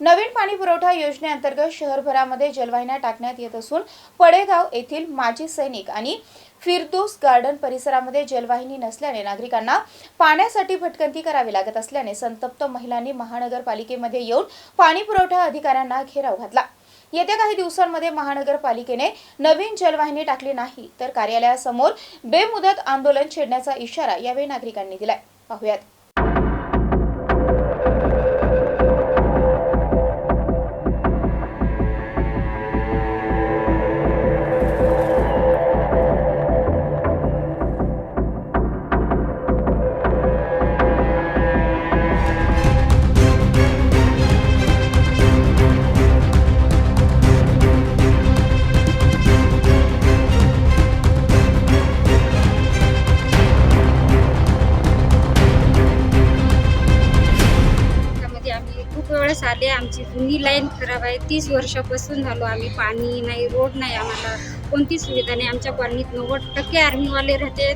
नवीन पाणी पुरवठा योजनेअंतर्गत शहरभरामध्ये जलवाहिन्या टाकण्यात येत असून पडेगाव येथील माजी सैनिक आणि फिरदोस गार्डन परिसरामध्ये जलवाहिनी नसल्याने नागरिकांना पाण्यासाठी भटकंती करावी लागत असल्याने संतप्त महिलांनी महानगरपालिकेमध्ये येऊन पाणी पुरवठा अधिकाऱ्यांना घेराव घातला. येत्या काही दिवसांमध्ये महानगरपालिकेने नवीन जलवाहिनी टाकली नाही तर कार्यालयासमोर बेमुदत आंदोलन छेडण्याचा इशारा यावेळी नागरिकांनी दिलाय. पाहुयात. वेळेस आले आमची जुनी लाईन खराब आहे. तीस वर्षापासून झालो आम्ही पाणी नाही रोड नाही आम्हाला कोणती सुविधा नाही. आमच्या कॉलनीत नव्वद टक्के आर्मीवाले राहते.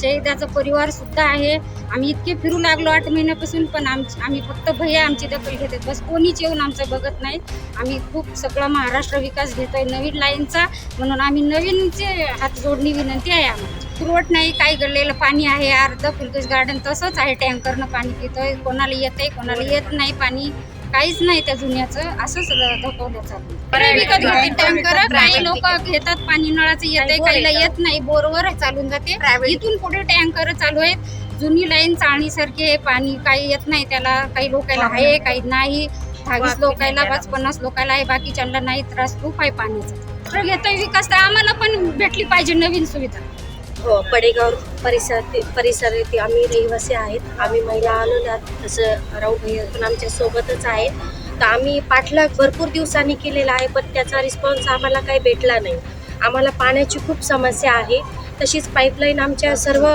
शहीदाचा परिवार सुद्धा आहे. आम्ही इतके फिरू लागलो आठ महिन्यापासून पण आम आम्ही फक्त भैया आमची दखल घेतात. बस कोणीच येऊन आमचं बघत नाही. आम्ही खूप सगळा महाराष्ट्र विकास घेतोय नवीन लाईनचा. म्हणून आम्ही नवीनचे हात जोडणी विनंती आहे आम्हाला. पुरवठ नाही काही गळलेलं पाणी आहे. अर्ध फुलकेश गार्डन तसंच आहे. टँकरनं पाणी पितोय. कोणाला येत आहे कोणाला येत नाही पाणी. काहीच नाही त्या जुन्याचं असंच धकवलं चालू विकत घेते टँकर काही लोक घेतात पाणी नळाचं येत आहे काहीला येत नाही बोरवर चालून जाते. इथून पुढे टँकर चालू आहेत. जुनी लाईन चाळणीसारखी आहे पाणी काही येत नाही त्याला काही लोकांना आहे काही नाही. दहावीस लोकांना पाच पन्नास लोकांना आहे बाकीच्यांना नाही त्रास खूप आहे पाण्याचा. घेतोय विकास तर आम्हाला पण भेटली पाहिजे नवीन सुविधा. हो पडेगाव परिसर येथे आम्ही रहिवासी आहेत. आम्ही महिला आलेलो तसं राऊ भैया पण आमच्यासोबतच आहेत. तर आम्ही पाठलाग भरपूर दिवसांनी केलेला आहे पण त्याचा रिस्पॉन्स आम्हाला काही भेटला नाही. आम्हाला पाण्याची खूप समस्या आहे. तशीच पाईपलाईन आमच्या सर्व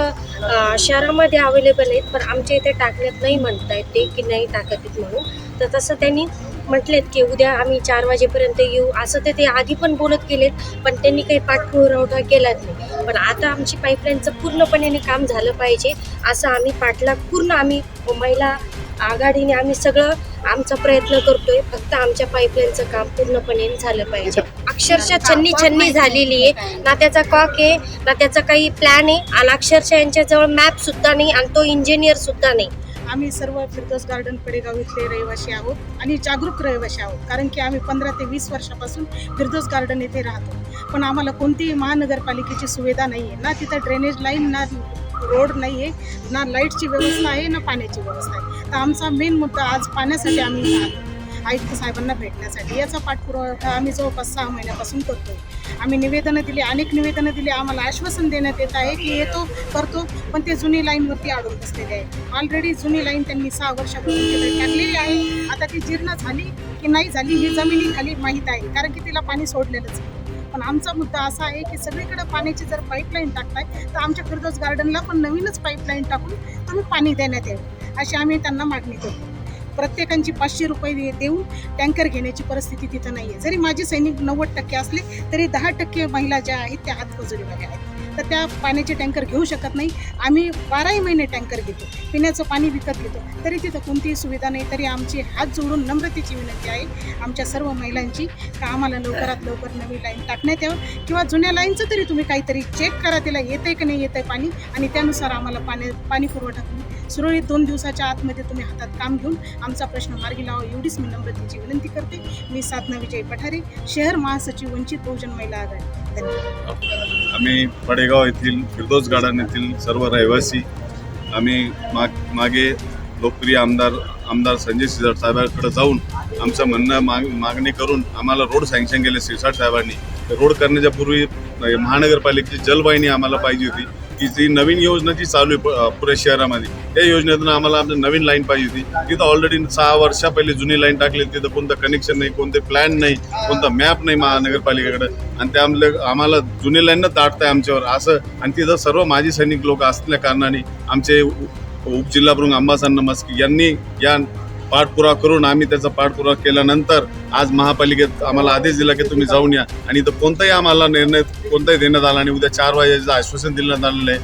शहरामध्ये अवेलेबल आहेत पण आमच्या इथे टाकण्यात नाही म्हणत आहेत ते की नाही टाकत आहेत म्हणून. तर तसं त्यांनी म्हटलेत की उद्या आम्ही चार वाजेपर्यंत येऊ. असं ते ते आधी पण बोलत गेलेत पण त्यांनी काही पाठपुरावठा केलाच नाही. पण आता आमची पाईपलाईनचं पूर्णपणे काम झालं पाहिजे असं आम्ही पाठलाग पूर्ण आम्ही महिला आघाडीने आम्ही सगळं आमचा प्रयत्न करतोय. फक्त आमच्या पाईपलाईनचं काम पूर्णपणे झालं पाहिजे. अक्षरशः छन्नी छन्नी झालेली आहे. ना त्याचा कॉक आहे ना त्याचा काही प्लॅन आहे. आणि अक्षरशः यांच्याजवळ मॅप सुद्धा नाही आणि तो इंजिनियर सुद्धा नाही. आम्ही सर्व फिरदोस गार्डन पडेगाव इथले रहिवासी आहोत आणि जागरूक रहिवासी आहोत. कारण की आम्ही पंधरा ते वीस वर्षापासून फिरदोस गार्डन येथे राहतो. पण आम्हाला कोणतीही महानगरपालिकेची सुविधा नाही आहे. ना तिथं ड्रेनेज लाईन ना रोड नाही आहे ना लाईटची व्यवस्था आहे ना पाण्याची व्यवस्था आहे. तर आमचा मेन मुद्दा आज पाण्यासाठी आम्ही राहतो. आलो आयुक्त साहेबांना भेटण्यासाठी. याचा पाठपुरावा आम्ही जवळपास सहा महिन्यापासून करतो आम्ही निवेदनं दिली अनेक निवेदनं दिली. आम्हाला आश्वासन देण्यात येत आहे की येतो करतो पण ते जुनी लाईनवरती अडून बसलेले आहे ऑलरेडी जुनी लाईन त्यांनी सहा वर्षापूर्वी टाकलेली आहे. आता ती जीर्ण झाली की नाही झाली ही जमिनीखाली माहीत आहे कारण की तिला पाणी सोडलेलंच आहे. पण आमचा मुद्दा असा आहे की सगळीकडे पाण्याची जर पाईपलाईन टाकताय तर आमच्या फिरदोस गार्डनला पण नवीनच पाईपलाईन टाकून तुम्ही पाणी देण्यात येईल अशी आम्ही त्यांना मागणी करतो. प्रत्येकांची पाचशे रुपये दे- देऊन टँकर घेण्याची परिस्थिती तिथं नाही आहे जरी माझे सैनिक नव्वद टक्के असले तरी दहा टक्के महिला ज्या आहेत त्या हातमजुरीमध्ये आहेत. तर त्या पाण्याचे टँकर घेऊ शकत नाही. आम्ही बाराही महिने टँकर घेतो. पिण्याचं पाणी विकत घेतो. तरी तिथं कोणतीही सुविधा नाही. तरी आमची हात जोडून नम्रतेची विनंती आहे आमच्या सर्व महिलांची का आम्हाला लवकरात लवकर नवी लाईन टाकण्यात यावं? किंवा जुन्या लाईनचं तरी तुम्ही काहीतरी चेक करा. तिला येतंय की नाही येतंय पाणी? आणि त्यानुसार आम्हाला पाणी पाणी पुरवठा तुम्ही सुरळीत दोन दिवसाच्या आतमध्ये तुम्ही हातात काम घेऊन आमचा प्रश्न मार्गी लावा एवढीच मी नम्रतेची विनंती करते. मी साधना विजय पठारे शहर महासचिव वंचित बहुजन महिला आघाडी. धन्यवाद. आम्ही पडेगाव येथील फिरदोस गार्डन येथील सर्व रहिवासी आम्ही माग मागे लोकप्रिय आमदार आमदार संजय सिजाड साहेबांकडे जाऊन आमचं म्हणणं माग मागणी करून आम्हाला रोड सँक्शन केले सिरसाट साहेबांनी. रोड करण्याच्या पूर्वी महानगरपालिकेची जलवाहिनी आम्हाला पाहिजे होती. की जी नवीन योजना जी चालू आहे प- शहरामध्ये त्या योजनेतून आम्हाला आमची नवीन लाईन पाहिजे होती. तिथं ऑलरेडी सहा वर्षा पहिले जुनी लाईन टाकली. तिथं कोणतं कनेक्शन नाही कोणते प्लॅन नाही कोणता मॅप नाही महानगरपालिकेकडे. आणि त्या आम्हाला जुनी लाईन दाटताय आमच्यावर. असं आणि तिथं सर्व माजी सैनिक लोक असल्या कारणाने आमचे उ- उपजिल्हा प्रमुख अंबासाहेब नमस्की यांनी या पाठपुरावा करून आम्ही त्याचा पाठपुरावा केल्यानंतर आज महापालिकेत आम्हाला आदेश दिला की तुम्ही जाऊन या. आणि इथं कोणताही आम्हाला निर्णय कोणताही देण्यात आला आणि उद्या चार वाजेचं आश्वासन देण्यात आलेलं आहे